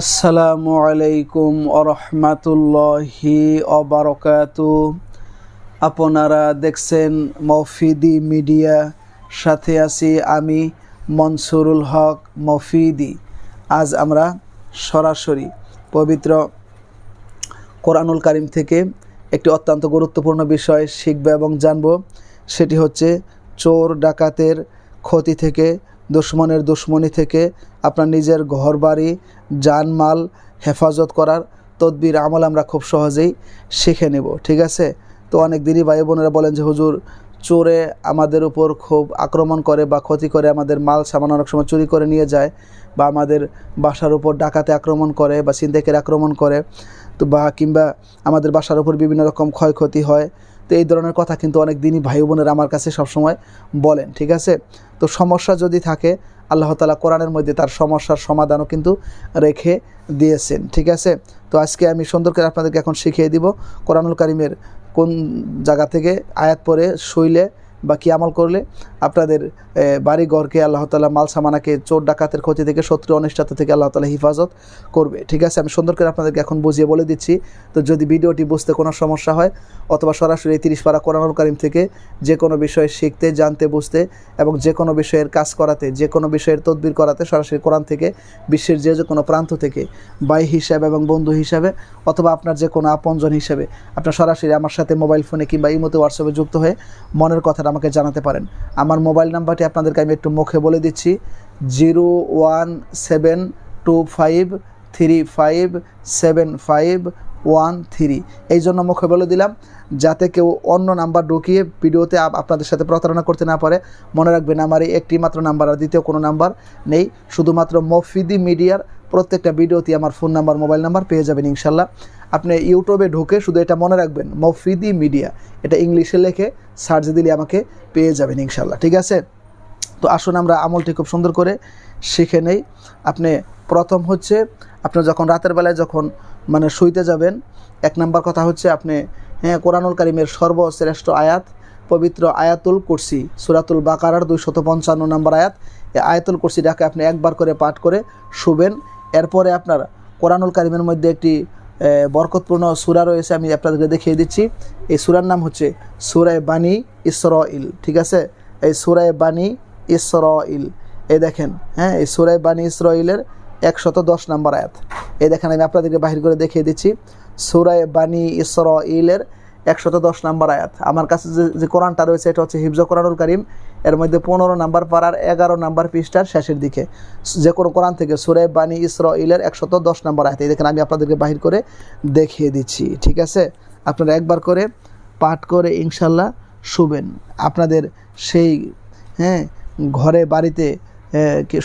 আসসালামু আলাইকুম আরহামাতুল্লাহি অবরকাতু আপনারা দেখছেন মফিদি মিডিয়া, সাথে আছি আমি মনসুরুল হক মফিদি। আজ আমরা সরাসরি পবিত্র কোরআনুল কারিম থেকে একটি অত্যন্ত গুরুত্বপূর্ণ বিষয় শিখব এবং জানব, সেটি হচ্ছে চোর ডাকাতের ক্ষতি থেকে দুশ্মনের দুশ্মনী থেকে আপনার নিজের ঘর বাড়ি জানমাল হেফাজত করার তদবির আমল আমরা খুব সহজেই শিখে নেব, ঠিক আছে? তো অনেক দিনই ভাই বোনেরা বলেন যে, হুজুর, চোরে আমাদের উপর খুব আক্রমণ করে বা ক্ষতি করে, আমাদের মাল সামান অনেক সময় চুরি করে নিয়ে যায় বা আমাদের বাসার উপর ডাকাতে আক্রমণ করে বা সিন্দেকের আক্রমণ করে, তো বা কিংবা আমাদের বাসার উপর বিভিন্ন রকম ক্ষয়ক্ষতি হয়। তো এই ধরনের কথা কিন্তু অনেক দিনই ভাই বোনেরা আমার কাছে সবসময় বলেন, ঠিক আছে? তো সমস্যা যদি থাকে, আল্লাহ তালা কোরআনের মধ্যে তার সমস্যার সমাধানও কিন্তু রেখে দিয়েছেন, ঠিক আছে? তো আজকে আমি সুন্দর করে আপনাদেরকে এখন শিখিয়ে দিব কোরআনুল কারিমের কোন জায়গা থেকে আয়াত পরে শুইলে বা কি আমল করলে আপনাদের বাড়ি ঘরকে আল্লাহ তালা মাল সামানাকে, চোর ডাকাতের ক্ষতি থেকে, শত্রু অনিষ্টাত থেকে আল্লাহ তালা হিফাজত করবে। ঠিক আছে? আমি সুন্দর করে আপনাদেরকে এখন বুঝিয়ে বলে দিচ্ছি। তো যদি ভিডিওটি বুঝতে কোনো সমস্যা হয়, অথবা সরাসরি তিরিশ পারা কোরআনুল কারিম থেকে যে কোনো বিষয়ে শিখতে, জানতে, বুঝতে এবং যে কোনো বিষয়ের কাজ করাতে, যে কোনো বিষয়ের তদবির করাতে সরাসরি কোরআন থেকে, বিশ্বের যে যে কোনো প্রান্ত থেকে, ভাই হিসাবে এবং বন্ধু হিসাবে অথবা আপনার যে কোনো আপনজন হিসাবে, আপনার সরাসরি আমার সাথে মোবাইল ফোনে কিংবা ইমোতে হোয়াটসঅ্যাপে যুক্ত হয়ে মনের কথাটা আমাকে জানাতে পারেন। আমার মোবাইল নাম্বারটি আপনাদেরকে আমি একটু মুখে বলে দিচ্ছি। Zero one seven two five three five seven five one three. এই জন্য মুখে বলে দিলাম, যাতে কেউ অন্য নাম্বার ঢুকিয়ে ভিডিওতে আপনাদের সাথে প্রতারণা করতে না পারে। মনে রাখবেন, আমার এই একটি মাত্র নাম্বার আর দ্বিতীয় কোনো নাম্বার নেই। শুধুমাত্র মফিদি মিডিয়ার প্রত্যেকটা ভিডিওতে আমার ফোন নাম্বার, মোবাইল নাম্বার পেয়ে যাবেন ইনশাল্লাহ। আপনি ইউটিউবে ঢুকে শুধু এটা মনে রাখবেন, মফিদি মিডিয়া। এটা ইংলিশে লেখে সার্চ দিলে আমাকে পেয়ে যাবেন ইনশাল্লাহ, ঠিক আছে? তো আসুন আমরা আমলটি খুব সুন্দর করে শিখে নেই। আপনি প্রথম হচ্ছে, আপনি যখন রাতের বেলায় যখন মানে শুইতে যাবেন, এক নম্বর কথা হচ্ছে আপনি হ্যাঁ কোরআনুল কারিমের সর্বশ্রেষ্ঠ আয়াত, পবিত্র আয়াতুল কুরসি, সুরাতুল বাকারার দুইশত পঞ্চান্ন নম্বর আয়াত। এই আয়াতুল কুরসিটাকে আপনি একবার করে পাঠ করে শুবেন। এরপরে আপনার কোরআনুল কারিমের মধ্যে একটি বরকতপূর্ণ সুরা রয়েছে, আমি আপনাদেরকে দেখিয়ে দিচ্ছি। এই সুরার নাম হচ্ছে সুরায় বানি ইসরাইল ঠিক আছে? এই সুরায় বানি ইসরাইল এই দেখেন হ্যাঁ এই সুরায় বানি ইসরাইলের একশত দশ নম্বর আয়াত। এই দেখেন, আমি আপনাদেরকে বাহির করে দেখিয়ে দিচ্ছি। সুরায় বানি ইসরাইলের একশত দশ নাম্বার আয়াত। আমার কাছে যে যে কোরআনটা রয়েছে, এটা হচ্ছে হিফজ কোরআনুল করিম। এর মধ্যে পনেরো নাম্বার পাড়ার এগারো নাম্বার পৃষ্ঠার শেষের দিকে। যে কোনো কোরআন থেকে সুরায় বানি ইসরাইলের একশত দশ নম্বর আয়াত। এই দেখেন, আমি আপনাদেরকে বাহির করে দেখিয়ে দিচ্ছি। ঠিক আছে? আপনারা একবার করে পাঠ করে ইনশাল্লাহ শুবেন। আপনাদের সেই হ্যাঁ ঘরে, বাড়িতে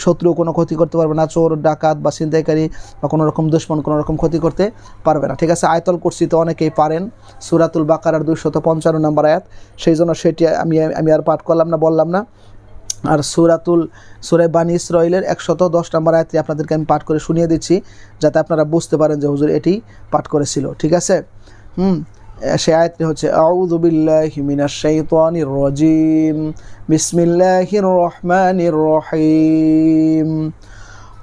শত্রু কোনো ক্ষতি করতে পারবে না, চোর, ডাকাত বা ছিনতাইকারী বা কোনো রকম দুশ্মন, কোনো রকম ক্ষতি করতে পারবে না। ঠিক আছে, আয়তল করছি তো অনেকেই পারেন, সুরাতুল বাকারার দুইশত পঞ্চান্ন নম্বর আয়াত। সেই জন্য সেটি আমি আমি আর পাঠ করলাম না, বললাম না। আর সুরাতুল সুরাই বানী ইসরাইলের একশত দশ নম্বর আয়াতটি আপনাদেরকে আমি পাঠ করে শুনিয়ে দিচ্ছি, যাতে আপনারা বুঝতে পারেন যে হুজুর এটি পাঠ করেছিল। ঠিক আছে? হুম। সে আয়াতটি হচ্ছে আউযু বিল্লাহি মিনাশ শাইতানির রাজিম বিসমিল্লাহির রহমানির রহিম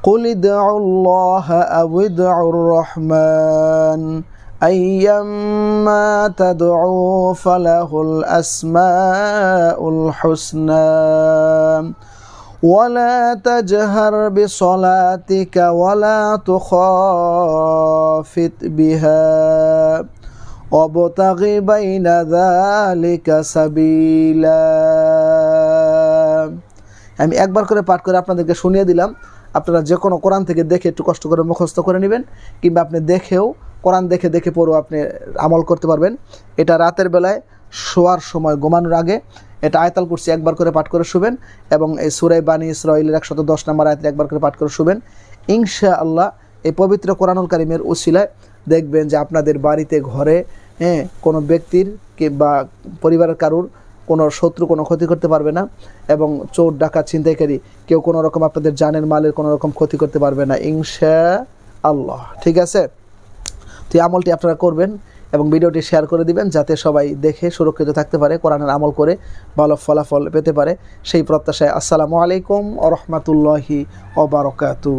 قل ادعوا الله أو ادعوا الرحمن أيما تدعوا فله الأسماء الحسنى ولا تجهر بصلاتك ولا تخافت بها অবতাগে বাইনা দালিকা সাবিলা। আমি একবার করে পাঠ করে আপনাদেরকে শুনিয়ে দিলাম। আপনারা যে কোনো কোরআন থেকে দেখে একটু কষ্ট করে মুখস্থ করে নেবেন, কিংবা আপনি দেখেও কোরআন দেখে দেখে পড়েও আপনি আমল করতে পারবেন। এটা রাতের বেলায় শোয়ার সময় ঘুমানোর আগে। এটা আয়তাল কুরসি একবার করে পাঠ করে শুবেন এবং এই সুরাই বাণী ইসরাইলের একশত দশ নম্বর আয়তাল একবার করে পাঠ করে শুবেন। ইনশা আল্লাহ এই পবিত্র কোরআনুল কারিমের উশিলায় দেখবেন যে আপনাদের বাড়িতে ঘরে হ্যাঁ কোনো ব্যক্তির বা পরিবারের কারুর কোনো শত্রু, কোনো ক্ষতি করতে পারবে না এবং চোর, ডাকাত, ছিনতাইকারী কেউ কোনো রকম আপনাদের জানের মালের কোনো রকম ক্ষতি করতে পারবে না ইনশা আল্লাহ ঠিক আছে? তো এই আমলটি আপনারা করবেন এবং ভিডিওটি শেয়ার করে দিবেন যাতে সবাই দেখে, সুরক্ষিত থাকতে পারে, কোরআনের আমল করে ভালো ফলাফল পেতে পারে। সেই প্রত্যাশায় আসসালামু আলাইকুম ও রহমতুল্লাহি ওবরকাতু